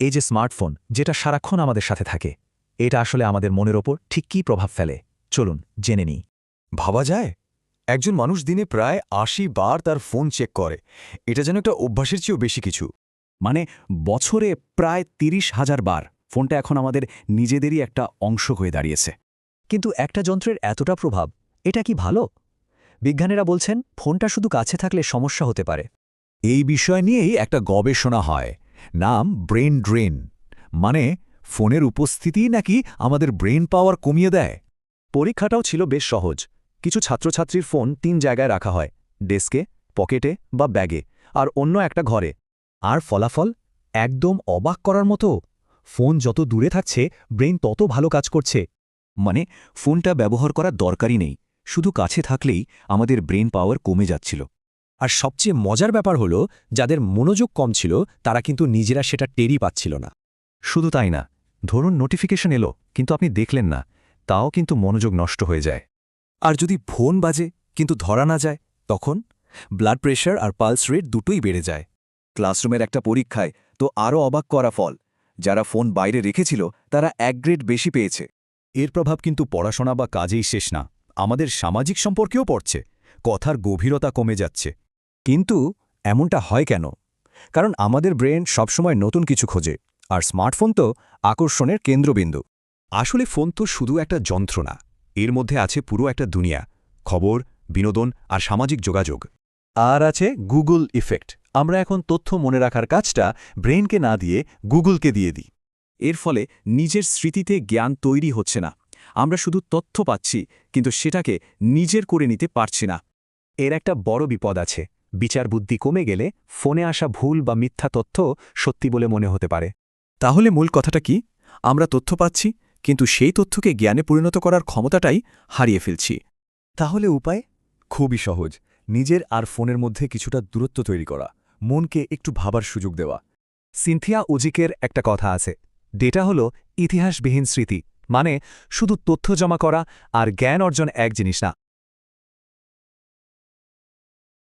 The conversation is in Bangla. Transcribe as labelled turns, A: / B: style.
A: এই যে স্মার্টফোন যেটা সারাক্ষণ আমাদের সাথে থাকে এটা আসলে আমাদের মনের ওপর ঠিক কী প্রভাব ফেলে? চলুন জেনে নিই।
B: ভাবা যায়? একজন মানুষ দিনে প্রায় আশি বার তার ফোন চেক করে। এটা যেন একটা অভ্যাসের চেয়েও বেশি কিছু।
C: মানে বছরে প্রায় তিরিশ হাজার বার ফোনটা এখন আমাদের নিজেদেরই একটা অংশ হয়ে দাঁড়িয়েছে।
A: কিন্তু একটা যন্ত্রের এতটা প্রভাব এটা কি ভালো? বিজ্ঞানীরা বলছেন ফোনটা শুধু কাছে থাকলে সমস্যা হতে পারে।
D: এই বিষয় নিয়েই একটা গবেষণা হয়। নাম ব্রেন ড্রেন মানে ফোনের উপস্থিতিই নাকি আমাদের ব্রেন পাওয়ার কমিয়ে দেয়।
A: পরীক্ষাটাও ছিল বেশ সহজ। কিছু ছাত্রছাত্রীর ফোন তিন জায়গায় রাখা হয়, ডেস্কে, পকেটে বা ব্যাগে, আর অন্য একটা ঘরে। আর ফলাফল একদম অবাক করার মতো। ফোন যত দূরে থাকছে, ব্রেন তত ভালো কাজ করছে।
C: মানে ফোনটা ব্যবহার করার দরকারই নেই। শুধু কাছে থাকলেই আমাদের ব্রেন পাওয়ার কমে যাচ্ছিল।
E: আর সবচেয়ে মজার ব্যাপার হলো যাদের মনোযোগ কম ছিল তারা কিন্তু নিজেরা সেটা টেরই পাচ্ছিল না।
A: শুধু তাই না ধরুন নোটিফিকেশন এলো কিন্তু আপনি দেখলেন না তাও কিন্তু মনোযোগ নষ্ট হয়ে যায়।
E: আর যদি ফোন বাজে কিন্তু ধরা না যায় তখন ব্লাড প্রেশার আর পালস রেট দুটোই বেড়ে যায়।
C: ক্লাসরুমের একটা পরীক্ষায় তো আরও অবাক করা ফল যারা ফোন বাইরে রেখেছিল তারা এক গ্রেড বেশি পেয়েছে।
D: এর প্রভাব কিন্তু পড়াশোনা বা কাজেই শেষ না আমাদের সামাজিক সম্পর্কেও পড়ছে কথার গভীরতা কমে যাচ্ছে।
E: কিন্তু এমনটা হয় কেন? কারণ আমাদের ব্রেন সবসময় নতুন কিছু খোঁজে আর স্মার্টফোন তো আকর্ষণের কেন্দ্রবিন্দু।
B: আসলে ফোন তো শুধু একটা যন্ত্র না এর মধ্যে আছে পুরো একটা দুনিয়া খবর বিনোদন আর সামাজিক যোগাযোগ।
A: আর আছে গুগল ইফেক্ট। আমরা এখন তথ্য মনে রাখার কাজটা ব্রেনকে না দিয়ে গুগলকে দিয়ে দিই।
C: এর ফলে নিজের স্মৃতিতে জ্ঞান তৈরি হচ্ছে না। আমরা শুধু তথ্য পাচ্ছি কিন্তু সেটাকে নিজের করে নিতে পারছি না।
A: এর একটা বড় বিপদ আছে। বিচার বুদ্ধি কমে গেলে ফোনে আসা ভুল বা মিথ্যা তথ্য সত্যি বলে মনে হতে পারে।
E: তাহলে মূল কথাটা কি? আমরা তথ্য পাচ্ছি, কিন্তু সেই তথ্যকে জ্ঞানে পরিণত করার ক্ষমতাটাই হারিয়ে ফেলছি।
A: তাহলে উপায়?
B: খুবই সহজ। নিজের আর ফোনের মধ্যে কিছুটা দূরত্ব তৈরি করা, মনকে একটু ভাবার সুযোগ দেওয়া।
A: সিনথিয়া উজিকের একটা কথা আছে। ডেটা হল ইতিহাসবিহীন স্মৃতি মানে শুধু তথ্য জমা করা আর জ্ঞান অর্জন এক জিনিস না।